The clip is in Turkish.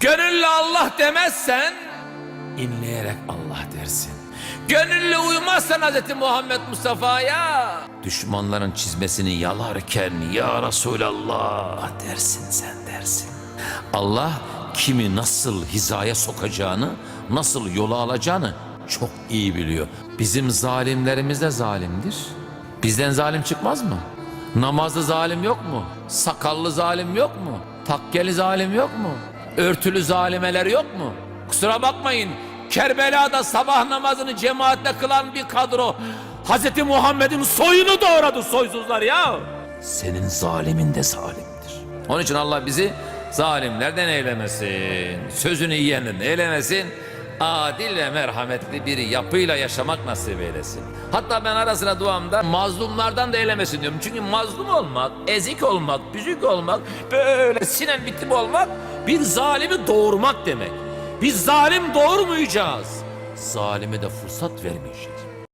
Gönüllü Allah demezsen inleyerek Allah dersin. Gönüllü uymazsan Hz. Muhammed Mustafa'ya düşmanların çizmesini yalarken ya Resulallah dersin sen dersin. Allah kimi nasıl hizaya sokacağını, nasıl yola alacağını çok iyi biliyor. Bizim zalimlerimiz de zalimdir. Bizden zalim çıkmaz mı? Namazlı zalim yok mu? Sakallı zalim yok mu? Takkeli zalim yok mu? Örtülü zalimeler yok mu? Kusura bakmayın. Kerbela'da sabah namazını cemaatle kılan bir kadro Hz. Muhammed'in soyunu doğradı soysuzlar ya. Senin zalimin de zalimdir. Onun için Allah bizi zalimlerden eylemesin. Sözünü yiyenden eylemesin. Adil ve merhametli bir yapıyla yaşamak nasip eylesin. Hatta ben ara sıra duamda mazlumlardan da eylemesin diyorum. Çünkü mazlum olmak, ezik olmak, büzük olmak, böyle sinen bitim olmak bir zalimi doğurmak demek. Biz zalim doğurmayacağız. Zalime de fırsat vermeyeceğiz.